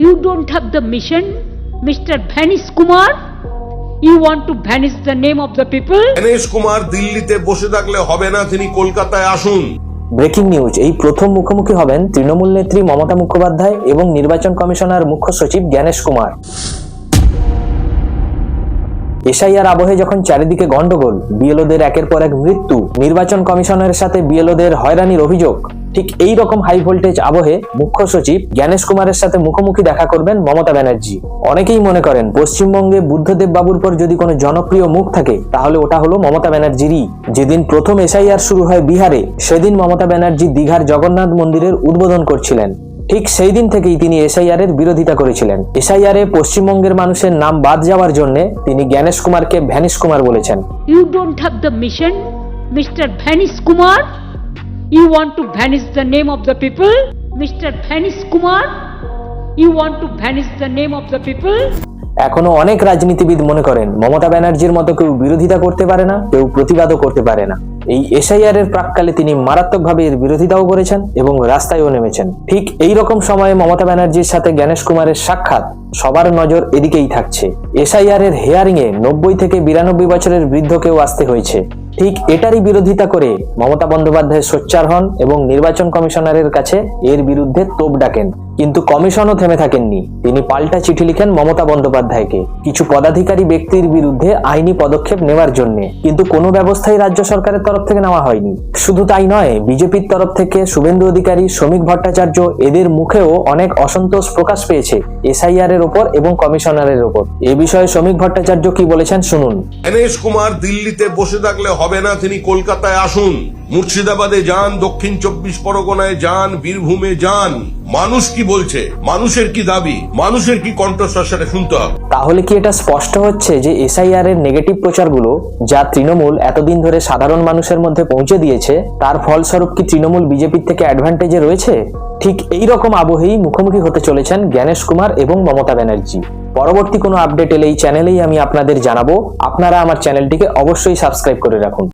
You don't have the mission, Mr. Vanish Kumar. You want to vanish the name of the people? Ganesh Kumar দিল্লিতে বসে থাকলে হবে না তিনি কলকাতায় আসুন ব্রেকিং নিউজ এই প্রথম মুখোমুখি হবেন তৃণমূল নেত্রী মমতা মুখোপাধ্যায় এবং নির্বাচন কমিশনার মুখ্য সচিব জ্ঞানেশ কুমার এসআইআর আবহে যখন চারিদিকে গন্ডগোল বিএলওদের একের পর এক মৃত্যু নির্বাচন কমিশনের সাথে বিএলওদের হয়রানির অভিযোগ ঠিক এই রকম হাই ভোল্টেজ আবহে মুখ্য সচিব জ্ঞানেশ কুমারের সাথে মুখোমুখি দেখা করবেন মমতা ব্যানার্জি অনেকেই মনে করেন পশ্চিমবঙ্গে বুদ্ধদেব বাবুর পর যদি কোনো জনপ্রিয় মুখ থাকে তাহলে ওটা হলো মমতা ব্যানার্জিরই যেদিন প্রথম এসআইআর শুরু হয় বিহারে সেদিন মমতা ব্যানার্জি দীঘার জগন্নাথ মন্দিরের উদ্বোধন করছিলেন ঠিক সেই দিন থেকেই তিনি এসআইআর এর বিরোধিতা করেছিলেন এসআইআর এ পশ্চিমবঙ্গের মানুষের নাম বাদ যাওয়ার জন্য তিনি জ্ঞানেশ কুমারকে ভ্যানিশ কুমার বলেছেন You don't have the mission, Mr. Vanish Kumar. You want to vanish the name of the people, Mr. Vanish Kumar. You want to vanish the name of the people? এখনও অনেক রাজনীতিবিদ মনে করেন মমতা ব্যানার্জির মতো কেউ বিরোধিতা করতে পারে না কেউ প্রতিবাদও করতে পারে না এই এসআইআর এর প্রাককালে তিনি মারাত্মকভাবে এর বিরোধিতাও করেছেন এবং রাস্তায়ও নেমেছেন ঠিক এই রকম সময়ে মমতা ব্যানার্জির সাথে জ্ঞানেশ কুমারের সাক্ষাৎ সবার নজর এদিকেই থাকছে এসআইআর এর হেয়ারিং এ নব্বই থেকে বিরানব্বই বছরের বৃদ্ধকেও আসতে হয়েছে ঠিক এটারই বিরোধিতা করে মমতা বন্দ্যোপাধ্যায় সোচ্চার হন এবং নির্বাচন কমিশনারের কাছে এর বিরুদ্ধে তোপ ডাকেন। কিন্তু কমিশনও থেমে থাকেননি। তিনি পাল্টা চিঠি লিখেন মমতা বন্দ্যোপাধ্যায়কে। কিছু পদাধিকারী ব্যক্তির বিরুদ্ধে আইনি পদক্ষেপ নেওয়ার জন্য। কিন্তু কোনো ব্যবস্থাই রাজ্য সরকারের তরফ থেকে নেওয়া হয়নি। শুধু তাই নয়, বিজেপির তরফ থেকে শুভেন্দু অধিকারী, শ্রমিক ভট্টাচার্য এদের মুখেও অনেক অসন্তোষ প্রকাশ পেয়েছে এসআইআর এর ওপর এবং কমিশনারের ওপর। এ বিষয়ে শ্রমিক ভট্টাচার্য কি বলেছেন শুনুন। কুমার দিল্লিতে বসে থাকলে হবে না, তিনি কলকাতায় আসুন। মুর্শিদাবাদে যান, দক্ষিণ চব্বিশ পরগনায় যান, বীরভূমে যান। মানুষ কি বলছে? মানুষের কি দাবি? মানুষের কি কণ্ঠস্বর সেটা শুনতে হবে। তাহলে কি এটা স্পষ্ট হচ্ছে যে এসআইআর এর নেগেটিভ প্রচারগুলো, যা তৃণমূল এতদিন ধরে সাধারণ মানুষের মধ্যে পৌঁছে দিয়েছে, তার ফলস্বরূপ কি তৃণমূল বিজেপির থেকে অ্যাডভান্টেজে রয়েছে? ঠিক এই রকম আবহেই মুখোমুখি হতে চলেছেন জ্ঞানেশ কুমার এবং মমতা ব্যানার্জি। পরবর্তী কোনো আপডেট এলে এই চ্যানেলেই আমি আপনাদের জানাব। আপনারা আমার চ্যানেলটিকে অবশ্যই সাবস্ক্রাইব করে রাখুন।